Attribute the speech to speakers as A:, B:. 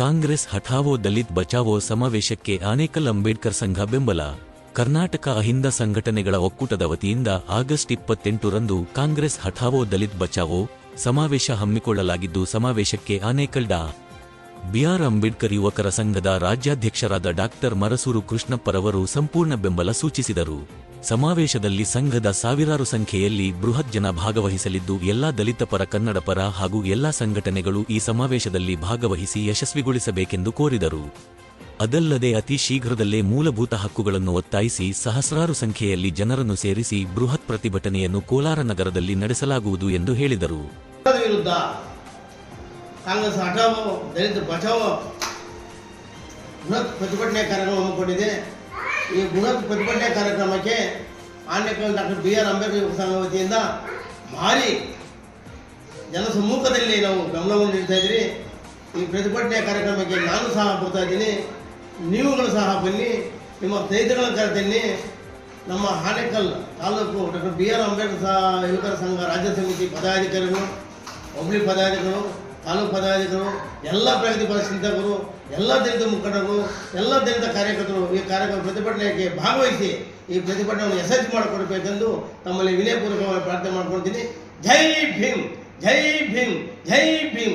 A: ಕಾಂಗ್ರೆಸ್ ಹಠಾವೋ ದಲಿತ್ ಬಚಾವೋ ಸಮಾವೇಶಕ್ಕೆ ಆನೇಕಲ್ ಅಂಬೇಡ್ಕರ್ ಸಂಘ ಬೆಂಬಲ. ಕರ್ನಾಟಕ ಅಹಿಂದ ಸಂಘಟನೆಗಳ ಒಕ್ಕೂಟದ ವತಿಯಿಂದ ಆಗಸ್ಟ್ ಇಪ್ಪತ್ತೆಂಟರಂದು ಕಾಂಗ್ರೆಸ್ ಹಠಾವೋ ದಲಿತ್ ಬಚಾವೋ ಸಮಾವೇಶ ಹಮ್ಮಿಕೊಳ್ಳಲಾಗಿದ್ದು ಸಮಾವೇಶಕ್ಕೆ ಆನೇಕಲ್ ಡಾ. ಬಿಆರ್ ಅಂಬೇಡ್ಕರ್ ಯುವಕರ ಸಂಘದ ರಾಜ್ಯಾಧ್ಯಕ್ಷರಾದ ಡಾಕ್ಟರ್ ಮರಸೂರು ಕೃಷ್ಣಪ್ಪರವರು ಸಂಪೂರ್ಣ ಬೆಂಬಲ ಸೂಚಿಸಿದರು. ಸಮಾವೇಶದಲ್ಲಿ ಸಂಘದ ಸಾವಿರಾರು ಸಂಖ್ಯೆಯಲ್ಲಿ ಬೃಹತ್ ಜನ ಭಾಗವಹಿಸಲಿದ್ದು, ಎಲ್ಲಾ ದಲಿತ ಪರ, ಕನ್ನಡ ಪರ ಹಾಗೂ ಎಲ್ಲಾ ಸಂಘಟನೆಗಳು ಈ ಸಮಾವೇಶದಲ್ಲಿ ಭಾಗವಹಿಸಿ ಯಶಸ್ವಿಗೊಳಿಸಬೇಕೆಂದು ಕೋರಿದರು. ಅದಲ್ಲದೆ ಅತಿ ಶೀಘ್ರದಲ್ಲೇ ಮೂಲಭೂತ ಹಕ್ಕುಗಳನ್ನು ಒತ್ತಾಯಿಸಿ ಸಹಸ್ರಾರು ಸಂಖ್ಯೆಯಲ್ಲಿ ಜನರನ್ನು ಸೇರಿಸಿ ಬೃಹತ್ ಪ್ರತಿಭಟನೆಯನ್ನು ಕೋಲಾರ ನಗರದಲ್ಲಿ ನಡೆಸಲಾಗುವುದು ಎಂದು ಹೇಳಿದರು.
B: ಕಾಂಗ್ರೆಸ್ ಹಠಾವೋ ದಲಿತ ಬಚಾವೋ ಬೃಹತ್ ಪ್ರತಿಭಟನೆ ಕಾರ್ಯಕ್ರಮ ಈ ಬೃಹತ್ ಪ್ರತಿಭಟನೆ ಕಾರ್ಯಕ್ರಮಕ್ಕೆ Anekal doctor B R Ambedkar ಸಂಘ ವತಿಯಿಂದ ಭಾರಿ ಜನಸಮ್ಮುಖದಲ್ಲಿ ನಾವು ಗಮನವನ್ನು ನೀಡ್ತಾ ಇದ್ದೀರಿ. ಈ ಪ್ರತಿಭಟನೆ ಕಾರ್ಯಕ್ರಮಕ್ಕೆ ನಾನು ಸಹ ಬರ್ತಾ ಇದ್ದೀನಿ. ನೀವುಗಳು ಸಹ ಬನ್ನಿ. ನಿಮ್ಮ ಸ್ನೇಹಿತರನ್ನು ಕರೆತನ್ನಿ. ನಮ್ಮ ಹಾನೇಕಲ್ ತಾಲೂಕು ಡಾಕ್ಟರ್ ಬಿ ಆರ್ ಅಂಬೇಡ್ಕರ್ ಸಹ ಯುವಕರ ಸಂಘ ರಾಜ್ಯ ಸಮಿತಿ ಪದಾಧಿಕಾರಿಗಳು ಒಬ್ಲಿ ಪದಾಧಿಕಾರಿಗಳು ತಾಲೂಕು ಪದಾಧಿಕಾರಿಗಳು ಎಲ್ಲ ಪ್ರಗತಿಪರ ಚಿಂತಕರು ಎಲ್ಲ ದಲಿತ ಮುಖಂಡರು, ಎಲ್ಲ ದಲಿತ ಕಾರ್ಯಕರ್ತರು ಈ ಕಾರ್ಯಕ್ರಮ ಪ್ರತಿಭಟನೆಗೆ ಭಾಗವಹಿಸಿ ಈ ಪ್ರತಿಭಟನೆಯನ್ನು ಯಶಸ್ವಿ ಮಾಡಿಕೊಡಬೇಕೆಂದು ತಮ್ಮಲ್ಲಿ ವಿನಯಪೂರ್ವಕವಾಗಿ ಪ್ರಾರ್ಥನೆ ಮಾಡ್ಕೊಳ್ತೀನಿ. ಜೈ ಭೀಮ್ ಜೈ ಭೀಮ್ ಜೈ ಭೀಮ್.